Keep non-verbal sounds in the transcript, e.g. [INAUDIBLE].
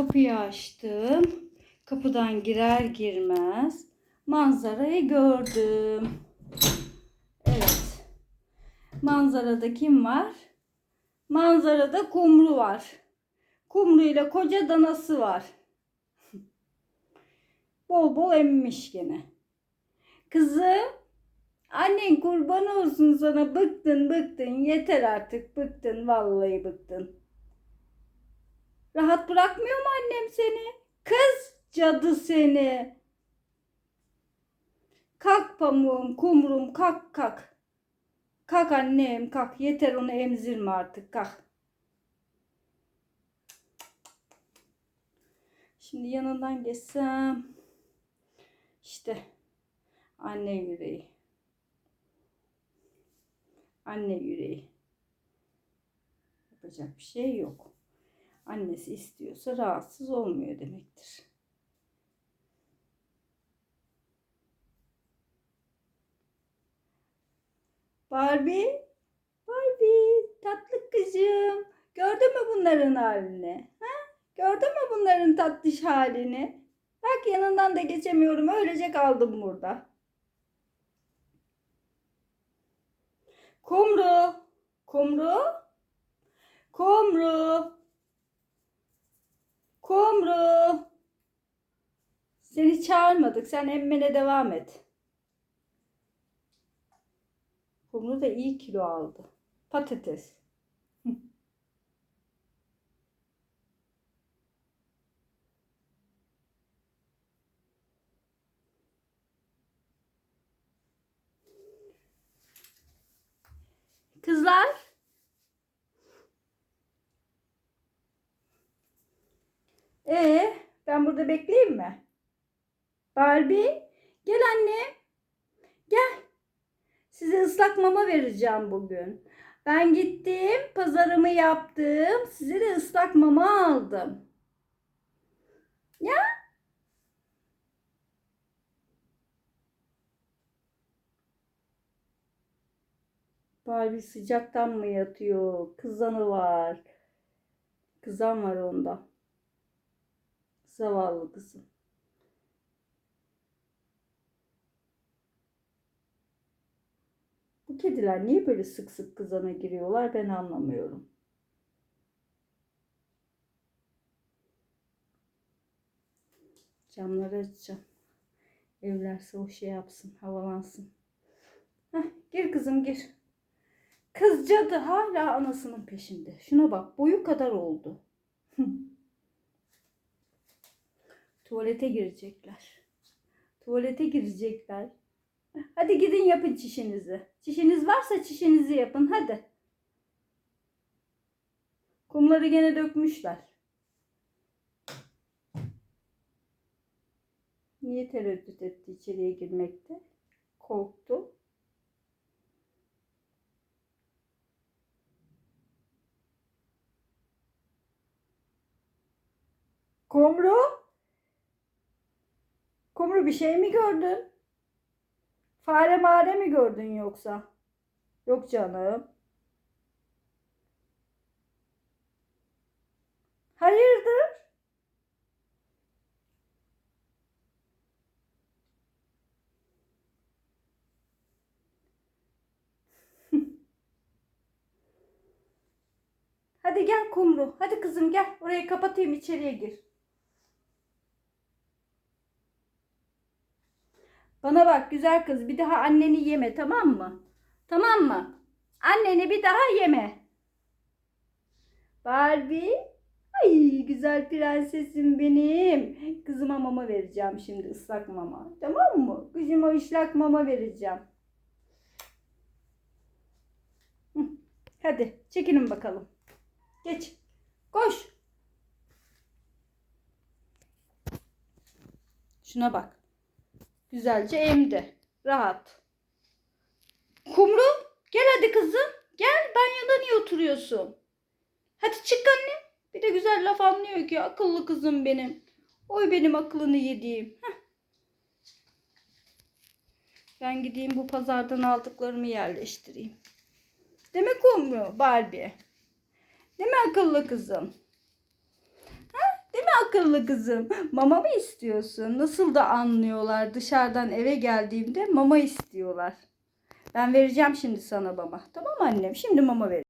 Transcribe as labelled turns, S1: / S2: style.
S1: kapıyı açtım. Kapıdan girer girmez manzarayı gördüm. Evet. Manzarada kim var? Manzarada kumru var. Kumru ile koca danası var. [LAUGHS] Bol bol emmiş gene. Kızım, annen kurban olsun sana. Bıktın bıktın. Yeter artık. Bıktın. Vallahi bıktın. Rahat bırakmıyor mu annem seni? Kız cadı seni. Kalk pamuğum, kumrum, kalk kalk. Kalk annem, kalk. Yeter onu emzirme artık, kalk. Şimdi yanından geçsem. İşte anne yüreği. Anne yüreği. Yapacak bir şey yok. Annesi istiyorsa rahatsız olmuyor demektir. Barbie, Barbie, tatlı kızım. Gördün mü bunların halini? Ha? Gördün mü bunların tatlış halini? Bak yanından da geçemiyorum. Öylece kaldım burada. Kumru, Kumru, Kumru, Kumru. Çağırmadık. Sen emmene devam et. Kumru da iyi kilo aldı. Patates. Kızlar. Ee, ben burada bekleyeyim mi? Barbie, gel anne. Gel. Size ıslak mama vereceğim bugün. Ben gittim, pazarımı yaptım. Size de ıslak mama aldım. Ya? Barbie sıcaktan mı yatıyor? Kızanı var. Kızan var onda. Zavallı kızım. Kediler niye böyle sık sık kızana giriyorlar ben anlamıyorum. Camları açacağım. Evlerse o şey yapsın, havalansın. Heh, gir kızım gir. Kız cadı hala anasının peşinde. Şuna bak boyu kadar oldu. [LAUGHS] Tuvalete girecekler. Tuvalete girecekler. Hadi gidin yapın çişinizi. Çişiniz varsa çişinizi yapın hadi. Kumları gene dökmüşler. Niye tereddüt etti içeriye girmekte? Korktu. Kumru? Kumru bir şey mi gördün? Fare mare mi gördün yoksa? Yok canım. Hayırdır? [LAUGHS] Hadi gel Kumru. Hadi kızım gel. Orayı kapatayım içeriye gir. Bana bak güzel kız bir daha anneni yeme tamam mı? Tamam mı? Anneni bir daha yeme. Barbie. Ay güzel prensesim benim. Kızıma mama vereceğim şimdi ıslak mama. Tamam mı? Kızıma ıslak mama vereceğim. Hadi çekinin bakalım. Geç. Koş. Şuna bak. Güzelce emdi. Rahat. Kumru gel hadi kızım. Gel banyada niye oturuyorsun? Hadi çık anne. Bir de güzel laf anlıyor ki akıllı kızım benim. Oy benim akıllını yediğim. Heh. Ben gideyim bu pazardan aldıklarımı yerleştireyim. Demek Kumru Barbie. Değil mi akıllı kızım? Akıllı kızım. Mama mı istiyorsun? Nasıl da anlıyorlar. Dışarıdan eve geldiğimde mama istiyorlar. Ben vereceğim şimdi sana mama. Tamam annem? Şimdi mama ver.